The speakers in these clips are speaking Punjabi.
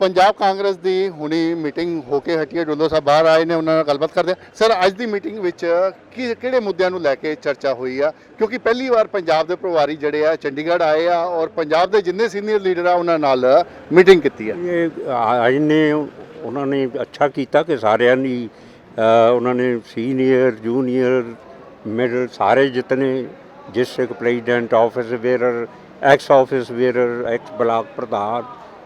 ਪੰਜਾਬ ਕਾਂਗਰਸ ਦੀ ਹੁਣੀ ਮੀਟਿੰਗ ਹੋ ਕੇ ਹਟੀ ਹੈ ਜੁੰਦੋ ਸਾਹਿਬ ਬਾਹਰ ਆਏ ਨੇ ਉਹਨਾਂ ਨਾਲ ਗੱਲਬਾਤ ਕਰਦੇ ਹਾਂ। ਸਰ ਅੱਜ ਦੀ ਮੀਟਿੰਗ ਵਿੱਚ ਕੀ ਕਿਹੜੇ ਮੁੱਦਿਆਂ ਨੂੰ ਲੈ ਕੇ ਚਰਚਾ ਹੋਈ ਆ? ਕਿਉਂਕਿ ਪਹਿਲੀ ਵਾਰ ਪੰਜਾਬ ਦੇ ਪ੍ਰਭਾਰੀ ਜਿਹੜੇ ਆ ਚੰਡੀਗੜ੍ਹ ਆਏ ਆ ਔਰ ਪੰਜਾਬ ਦੇ ਜਿੰਨੇ ਸੀਨੀਅਰ ਲੀਡਰ ਆ ਉਹਨਾਂ ਨਾਲ ਮੀਟਿੰਗ ਕੀਤੀ ਆ। ਇਹ ਅੱਜ ਨੇ ਉਹਨਾਂ ਨੇ ਅੱਛਾ ਕੀਤਾ ਕਿ ਸਾਰਿਆਂ ਦੀ ਅ, ਉਹਨਾਂ ਨੇ ਸੀਨੀਅਰ ਜੂਨੀਅਰ ਮਿਡਲ ਸਾਰੇ ਜਿਤਨੇ। District president office bearer ex office bearer ex block ਪ੍ਰਧਾਨ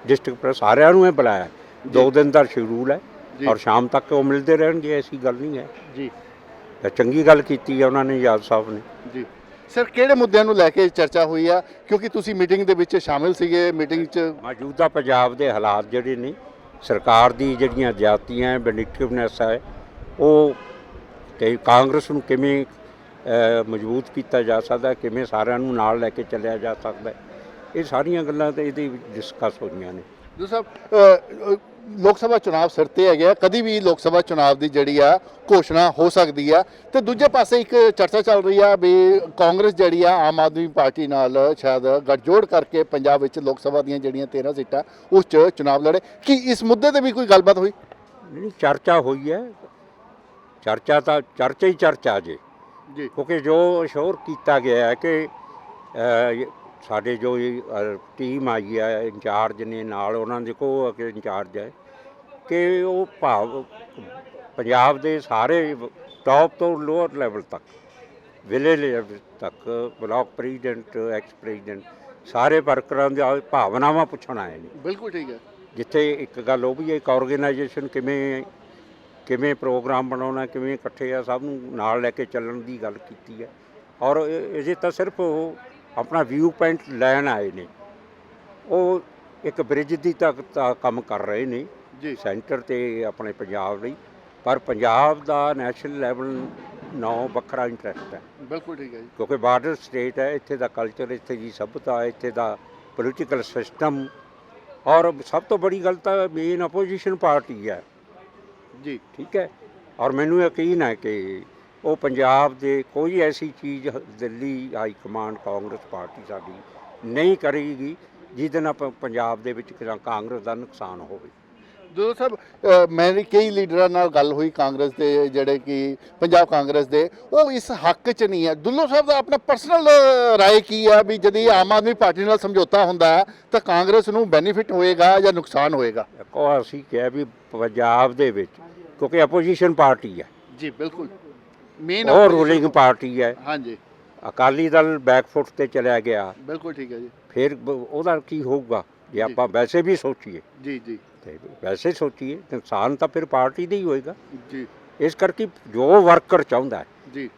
ਡਿਸਟ੍ਰਿਕਟ ਪ੍ਰੈਸ ਸਾਰਿਆਂ ਨੂੰ ਇਹ ਬੁਲਾਇਆ। ਦੋ ਦਿਨ ਦਾ ਸ਼ਡਿਊਲ ਹੈ। ਔਰ ਸ਼ਾਮ ਤੱਕ ਉਹ ਮਿਲਦੇ ਰਹਿਣਗੇ ਐਸੀ ਗੱਲ ਨਹੀਂ ਹੈ। ਜੀ। ਤਾਂ ਚੰਗੀ ਗੱਲ ਕੀਤੀ ਹੈ ਉਹਨਾਂ ਨੇ ਯਾਦ ਸਾਹਿਬ ਨੇ। ਜੀ। ਸਰ ਕਿਹੜੇ ਮੁੱਦਿਆਂ ਨੂੰ ਲੈ ਕੇ ਚਰਚਾ ਹੋਈ ਆ? ਕਿਉਂਕਿ ਤੁਸੀਂ ਮੀਟਿੰਗ ਦੇ ਵਿੱਚ ਸ਼ਾਮਿਲ ਸੀਗੇ ਮੀਟਿੰਗ 'ਚ ਮੌਜੂਦਾ ਪੰਜਾਬ ਦੇ ਹਾਲਾਤ ਜਿਹੜੇ ਨੇ ਸਰਕਾਰ ਦੀ ਜਿਹੜੀਆਂ ਜਾਤੀਆਂ ਵੈਂਡਿਕਟਿਵਨੈਸ ਹੈ ਉਹ ਤੇ ਕਾਂਗਰਸ ਨੂੰ ਕਿਵੇਂ ਮਜ਼ਬੂਤ ਕੀਤਾ ਜਾ ਸਕਦਾ ਹੈ, ਕਿਵੇਂ ਸਾਰਿਆਂ ਨੂੰ ਨਾਲ ਲੈ ਕੇ ਚੱਲਿਆ ਜਾ ਸਕਦਾ ਹੈ। ਇਹ ਸਾਰੀਆਂ ਗੱਲਾਂ ਤੇ ਇਹਦੇ ਵਿੱਚ ਡਿਸਕਸ ਹੋਈਆਂ ਨੇ। ਜੋ ਸਾਹਿਬ ਲੋਕ ਸਭਾ ਚੁਣਾਵ ਸਿਰ ਤੇ ਹੈਗੇ ਆ। ਕਦੀ ਵੀ ਲੋਕ ਸਭਾ ਚੁਣਾਵ ਦੀ ਜਿਹੜੀ ਆ ਘੋਸ਼ਣਾ ਹੋ ਸਕਦੀ ਆ। ਤੇ ਦੂਜੇ ਪਾਸੇ ਇੱਕ ਚਰਚਾ ਚੱਲ ਰਹੀ ਆ ਵੀ ਕਾਂਗਰਸ ਜਿਹੜੀ ਆ ਆਮ ਆਦਮੀ ਪਾਰਟੀ ਨਾਲ ਸ਼ਾਇਦ ਗੱਠਜੋੜ ਕਰਕੇ ਪੰਜਾਬ ਵਿੱਚ ਲੋਕ ਸਭਾ ਦੀਆਂ ਜਿਹੜੀਆਂ 13 ਸੀਟਾਂ ਉਸ 'ਚ ਚੁਣਾਵ ਲੜੇ। ਕੀ ਇਸ ਮੁੱਦੇ ਤੇ ਵੀ ਕੋਈ ਗੱਲਬਾਤ ਹੋਈ? ਨਹੀਂ ਚਰਚਾ ਹੋਈ ਹੈ। ਚਰਚਾ ਤਾਂ ਚਰਚਾ ਹੀ ਚਰਚਾ ਜੇ। ਜੀ। ਕਿਉਂਕਿ ਜੋ ਅਸ਼ੋਰ ਕੀਤਾ ਗਿਆ ਹੈ ਕਿ ਸਾਡੇ ਜੋ ਟੀਮ ਆਈ ਹੈ ਇੰਚਾਰਜ ਨੇ ਨਾਲ ਉਹਨਾਂ ਦੇ ਕੋ ਕਿ ਇੰਚਾਰਜ ਹੈ ਕਿ ਉਹ ਭਾਵ ਪੰਜਾਬ ਦੇ ਸਾਰੇ ਟੌਪ ਤੋਂ ਲੋਅਰ ਲੈਵਲ ਤੱਕ ਵਿਲੇ ਲੈਵਲ ਤੱਕ ਬਲਾਕ ਪ੍ਰੈਜ਼ੀਡੈਂਟ ਐਕਸ ਪ੍ਰੈਜ਼ੀਡੈਂਟ ਸਾਰੇ ਵਰਕਰਾਂ ਦੀ ਭਾਵਨਾਵਾਂ ਪੁੱਛਣ ਆਏ ਨੇ। ਬਿਲਕੁਲ ਠੀਕ ਹੈ। ਜਿੱਥੇ ਇੱਕ ਗੱਲ ਉਹ ਵੀ ਹੈ ਇੱਕ ਆਰਗੇਨਾਈਜੇਸ਼ਨ ਕਿਵੇਂ ਕਿਵੇਂ ਪ੍ਰੋਗਰਾਮ ਬਣਾਉਣਾ ਕਿਵੇਂ ਇਕੱਠੇ ਆ ਸਭ ਨੂੰ ਨਾਲ ਲੈ ਕੇ ਚੱਲਣ ਦੀ ਗੱਲ ਕੀਤੀ ਹੈ। ਔਰ ਇਹ- ਇਹਦੇ ਤਾਂ ਸਿਰਫ ਉਹ ਆਪਣਾ ਵਿਊ ਪੁਆਇੰਟ ਲੈਣ ਆਏ ਨੇ। ਉਹ ਇੱਕ ਬ੍ਰਿਜ ਦੀ ਤੱਕ ਕੰਮ ਕਰ ਰਹੇ ਨੇ। ਜੀ। ਸੈਂਟਰ ਤੇ ਆਪਣੇ ਪੰਜਾਬ ਲਈ। ਪਰ ਪੰਜਾਬ ਦਾ ਨੈਸ਼ਨਲ ਲੈਵਲ ਨੌ ਵੱਖਰਾ ਇੰਟਰਸਟ ਹੈ। ਬਿਲਕੁਲ ਠੀਕ ਹੈ ਜੀ। ਕਿਉਂਕਿ ਬਾਰਡਰ ਸਟੇਟ ਹੈ ਇੱਥੇ ਦਾ ਕਲਚਰ ਇੱਥੇ ਦੀ ਸਭਿਅਤਾ ਇੱਥੇ ਦਾ ਪੋਲੀਟੀਕਲ ਸਿਸਟਮ ਔਰ ਸਭ ਤੋਂ ਬੜੀ ਗੱਲ ਤਾਂ ਮੇਨ ਆਪੋਜੀਸ਼ਨ ਪਾਰਟੀ ਹੈ। ਜੀ। ਠੀਕ ਹੈ? ਔਰ ਮੈਨੂੰ ਯਕੀਨ ਹੈ ਕਿ ਉਹ ਪੰਜਾਬ ਦੇ ਕੋਈ ਐਸੀ ਚੀਜ਼ Delhi high command Congress party ਸਾਡੀ ਨਹੀਂ ਕਰੇਗੀ, ਜਿਹਦੇ ਨਾਲ ਪ- ਪੰਜਾਬ ਦੇ ਵਿੱਚ ਕਿਸਾਂ ਕਾਂਗਰਸ ਦਾ ਨੁਕਸਾਨ ਹੋਵੇ। ਜੋ ਸਾਹਿਬ ਮੇਰੀ ਕਈ ਲੀਡਰਾਂ ਨਾਲ ਗੱਲ ਹੋਈ ਕਾਂਗਰਸ ਦੇ ਜਿਹੜੇ ਕਿ ਪੰਜਾਬ ਕਾਂਗਰਸ ਦੇ ਉਹ ਇਸ ਹੱਕ 'ਚ ਨਹੀਂ ਹੈ। ਦੁੱਲੋ ਸਾਹਿਬ ਦਾ ਆਪਣਾ ਪਰਸਨਲ ਰਾਏ ਕੀ ਆ ਵੀ ਜਦੀ ਆਮ ਆਦਮੀ ਪਾਰਟੀ ਨਾਲ ਸਮਝੌਤਾ ਹੁੰਦਾ ਹੈ ਤਾਂ ਕਾਂਗਰਸ ਨੂੰ ਬੈਨੀਫਿਟ ਹੋਏਗਾ ਜਾਂ ਨੁਕਸਾਨ ਹੋਏਗਾ? ਕੋ ਅਸੀਂ ਕਿਹਾ ਵੀ ਪੰਜਾਬ ਦੇ ਵਿੱਚ ਕਿਉਂਕਿ ਆਪੋਜੀਸ਼ਨ ਪਾਰਟੀ ਹੈ। ਜੀ ਬਿਲਕੁਲ। ਮੇਨ ਉਹ ਰੂਲਿੰਗ ਪਾਰਟੀ ਹੈ। ਹਾਂਜੀ। ਅਕਾਲੀ ਦਲ ਬੈਕਫੁੱਟ ਤੇ ਚਲਿਆ ਗਿਆ। ਬਿਲਕੁਲ ਠੀਕ ਹੈ ਜੀ। ਫਿਰ ਉਹਦਾ ਕੀ ਹੋਊਗਾ? ਜੇ। ਆਪਾਂ ਵੈਸੇ ਵੀ ਸੋਚੀਏ। ਜੀ ਜੀ। ਤੇ ਵੈਸੇ ਸੋਚੀਏ ਨੁਕਸਾਨ ਤਾਂ ਫਿਰ ਪਾਰਟੀ ਦਾ ਹੀ ਹੋਏਗਾ। ਜੀ। ਇਸ ਕਰਕੇ ਜੋ ਵਰਕਰ ਚਾਹੁੰਦਾ ਹੈ। ਜੀ।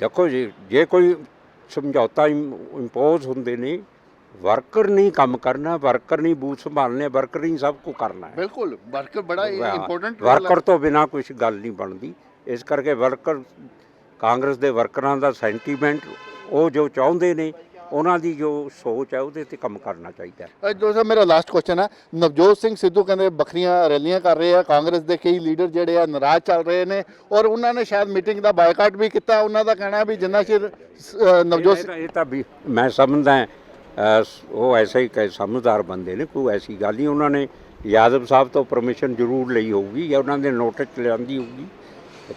ਦੇਖੋ ਜੀ ਜੇ ਕੋਈ ਸਮਝੌਤਾ ਇੰਪੋਜ਼ ਹੁੰਦੇ ਨੇ ਵਰਕਰ ਨਹੀਂ ਕੰਮ ਕਰਨਾ ਵਰਕਰ ਨਹੀਂ ਬੂਥ ਸੰਭਾਲਣੇ ਵਰਕਰ ਨਹੀਂ ਸਭ ਕੁਝ ਕਰਨਾ ਹੈ। ਬਿਲਕੁਲ ਵਰਕਰ ਬੜਾ ਇੰਪੋਰਟੈਂਟ ਵਰਕਰ ਤੋਂ ਬਿਨਾ ਕੁਝ ਗੱਲ ਨਹੀਂ ਬਣਦੀ। ਇਸ ਕਰਕੇ ਵਰਕਰ ਕਾਂਗਰਸ ਦੇ ਵਰਕਰਾਂ ਦਾ ਸੈਂਟੀਮੈਂਟ ਉਹ ਜੋ ਚਾਹੁੰਦੇ ਨੇ ਉਹਨਾਂ ਦੀ ਜੋ ਸੋਚ ਹੈ ਉਹਦੇ ਤੇ ਕੰਮ ਕਰਨਾ ਚਾਹੀਦਾ ਹੈ। ਸਾਹਿਬ ਮੇਰਾ ਲਾਸਟ ਕੁਐਸਚਨ ਹੈ। ਨਵਜੋਤ ਸਿੰਘ ਸਿੱਧੂ ਕਹਿੰਦੇ ਵੱਖਰੀਆਂ ਰੈਲੀਆਂ ਕਰ ਰਹੇ ਆ। ਕਾਂਗਰਸ ਦੇ ਕਈ ਲੀਡਰ ਜਿਹੜੇ ਆ ਨਾਰਾਜ਼ ਚੱਲ ਰਹੇ ਨੇ ਔਰ ਉਹਨਾਂ ਨੇ ਸ਼ਾਇਦ ਮੀਟਿੰਗ ਦਾ ਬਾਈਕਾਟ ਵੀ ਕੀਤਾ। ਉਹਨਾਂ ਦਾ ਕਹਿਣਾ ਵੀ ਜਿੰਨਾ ਚਿਰ ਅ, ਨਵਜੋਤ ਇਹ ਸਿੰਘ ਤਾਂ- ਇਹ ਤਾਂ ਵੀ ਮੈਂ ਸਮਝਦਾ ਹਾਂ, ਅਹ, ਸ- ਉਹ ਐਸੇ ਹੀ ਕਹੇ ਸਮਝਦਾਰ ਬੰਦੇ ਨੇ ਕੋਈ ਐਸੀ ਗੱਲ ਨਹੀਂ। ਉਹਨਾਂ ਨੇ ਯਾਦਵ ਸਾਹਿਬ ਤੋਂ ਪਰਮਿਸ਼ਨ ਜ਼ਰੂਰ ਲਈ ਹੋਊਗੀ ਜਾਂ ਉਹਨਾਂ ਦੇ ਨੋਟਿਸ ਚ ਲਿਆਂਦੀ ਹੋਊਗੀ।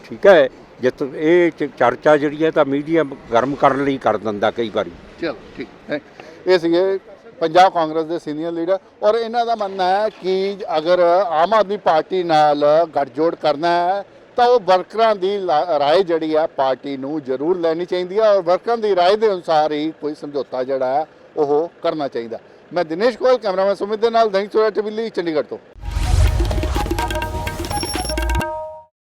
ਠੀਕ ਹੈ। ਜਿੱਤ ਇਹ ਚ- ਚਰਚਾ ਜਿਹੜੀ ਹੈ ਤਾਂ ਮੀਡੀਆ ਗਰਮ ਕਰਨ ਲਈ ਕਰ ਦਿੰਦਾ ਕਈ ਵਾਰੀ। ਚਲੋ, ਠੀਕ ਹੈ ਇਹ ਸੀਗੇ ਪੰਜਾਬ ਕਾਂਗਰਸ ਦੇ ਸੀਨੀਅਰ ਲੀਡਰ ਔਰ ਇਹਨਾਂ ਦਾ ਮੰਨਣਾ ਹੈ ਕਿ ਅਗਰ ਆਮ ਆਦਮੀ ਪਾਰਟੀ ਨਾਲ ਗੱਠਜੋੜ ਕਰਨਾ ਹੈ, ਤਾਂ ਉਹ ਵਰਕਰਾਂ ਦੀ ਲਾ- ਰਾਏ ਜਿਹੜੀ ਆ ਪਾਰਟੀ ਨੂੰ ਜ਼ਰੂਰ ਲੈਣੀ ਚਾਹੀਦੀ ਹੈ ਔਰ ਵਰਕਰਾਂ ਦੀ ਰਾਏ ਦੇ ਅਨੁਸਾਰ ਹੀ ਕੋਈ ਸਮਝੌਤਾ ਜਿਹੜਾ ਹੈ ਉਹ ਕਰਨਾ ਚਾਹੀਦਾ। ਮੈਂ ਦਿਨੇਸ਼ ਕੋਲ ਕੈਮਰਾਮੈਨ ਸੁਮਿਤ ਦੇ ਨਾਲ ਦੈਨਿਕ ਸਵੇਰਾ ਟੀਵੀ ਲਈ ਚੰਡੀਗੜ੍ਹ ਤੋਂ।